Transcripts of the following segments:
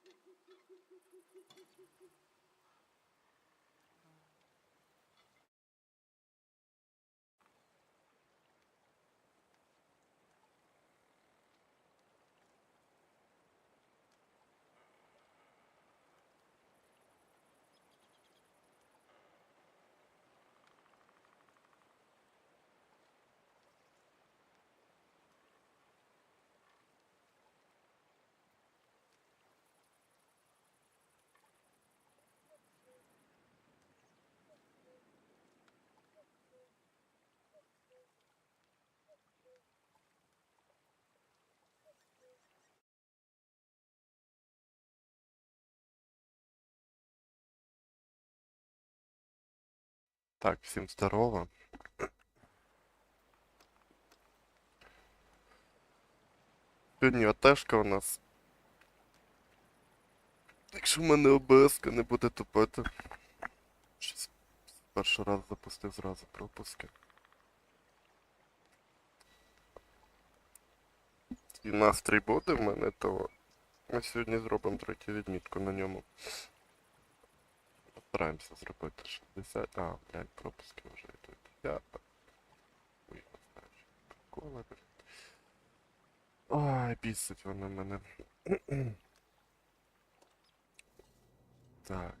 Thank you. Так, всім здорово. Сьогодні ОТшка у нас. Якщо в мене ОБС не буде тупити. Щось перший раз запустив зразу пропуски. І настрій буде в мене, то ми сьогодні зробимо третю відмітку на ньому. Стараємося зробити 60. А, блядь, пропуски вже йдуть. Я. Ой, не знаю, що приколи, блядь. Ой, бісить вони мене. так.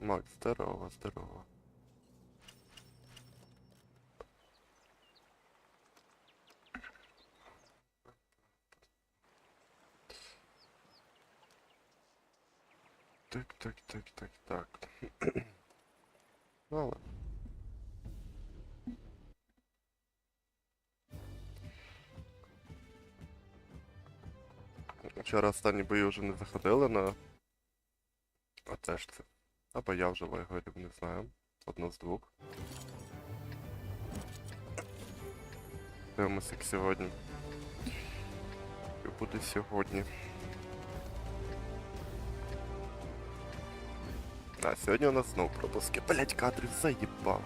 Макс, здорово, здорово. Так, так, так, так, так. Ну, ладно. Вчора останні бої вже не заходили на АТшці. Або я вже вигорів, не знаю. Одно з двох. Дивимося, як сьогодні. Що буде сьогодні. А, сьогодні у нас знову пропуски. Блять, кадрів заїбав.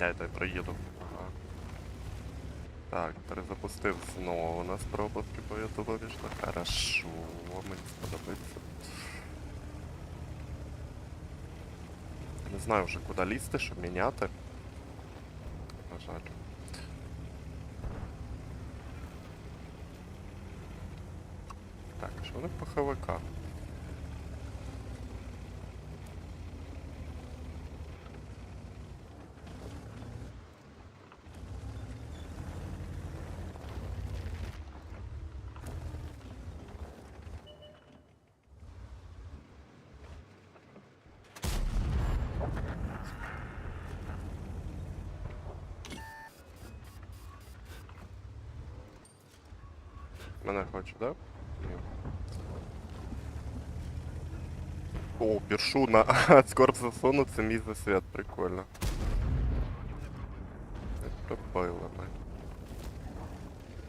Я дай проїду. Так, перезапустив знову у нас пропуски по ютубу вийшло. Хорошо, мені сподобається. Не знаю вже куди лізти, щоб міняти. На жаль. Так, що у них по ХВК? Мене хоче, да? Ні. О, першу на скорб засуну, це мій засвіт, прикольно. Пробило ми.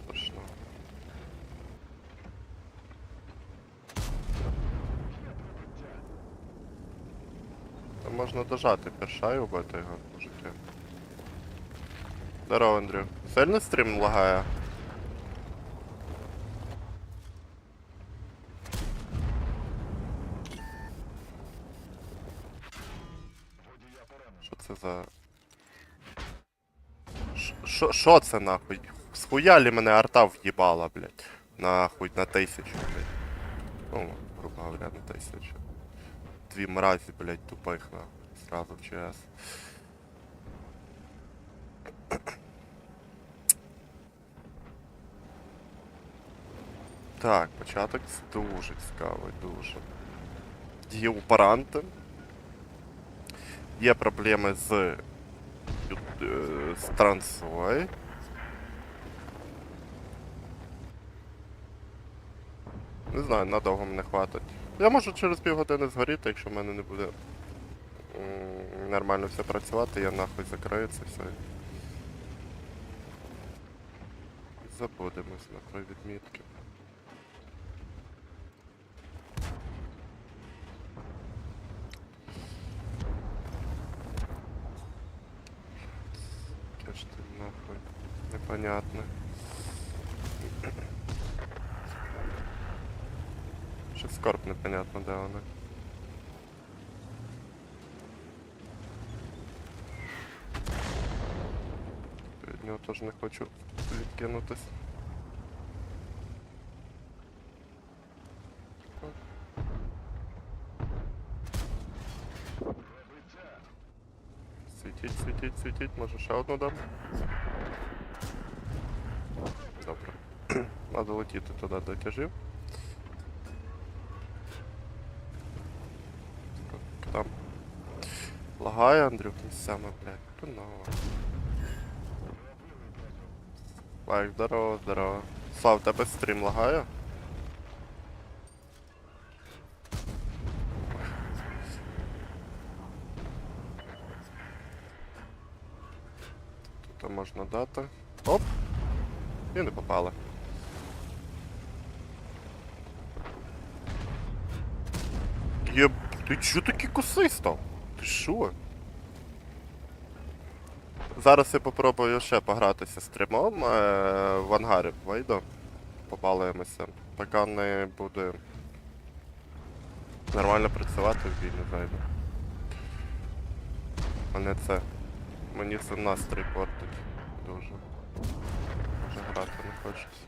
Страшно. Та можна дожати перша і убити його, мужики. Здорово, Андрю. Сильно стрім лагає? Що це за. Ш- Що що це нахуй? Схуялі мене арта в'їбала, блядь. Нахуй на тисячу, блядь. Ну, грубо говоря, на тисячу. Дві мразі, блядь, тупих нахуй. Сразу в ЧС. Так, початок дуже цікавий, дуже. Є упаранти. Є проблеми з, е, з трансою. Не знаю, надовго мене хватить. Я можу через півгодини згоріти, якщо в мене не буде нормально все працювати, я нахуй закрию це все. І забудемось на про відмітки. Нахуй Непонятно. Ще скорб непонятно, де вона. Від нього теж не хочу відкинутись. Світіть, світіть, світіть, може ще одну дам? Добре. Надо летіти туди до тяжів. Там. Лагає, Андрюх, місцями, блядь. Хреново. Лайк, здорово, здорово. Слав, тебе стрім лагає? Тут можна дати. Оп! І не попали. Єб, ти чо такий косий став? Ти шо? Зараз я попробую ще погратися стрімом е, в ангарі вийду. Побалуємося. Поки не буде нормально працювати в бій не зайду. А не це. Мені це настрій портить дуже. Вже грати не хочеться.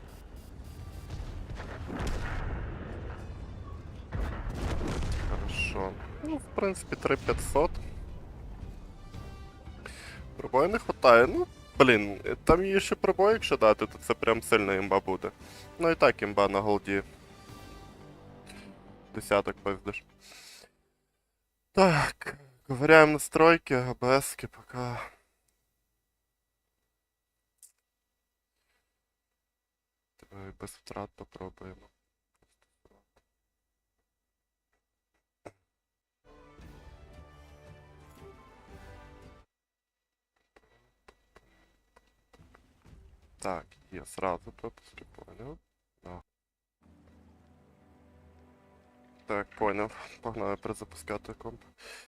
Хорошо. Ну, в принципі, 3500. Пробою не хватає. Ну, блін, там їй ще пробой, якщо дати, то це прям сильна імба буде. Ну і так імба на голді. Десяток пиздиш. Так, ковыряем настройки, АБСки пока. Без втрат попробуємо. Так, я сразу пропуски понял. Да. Так, понял. Погнали перезапускати комп.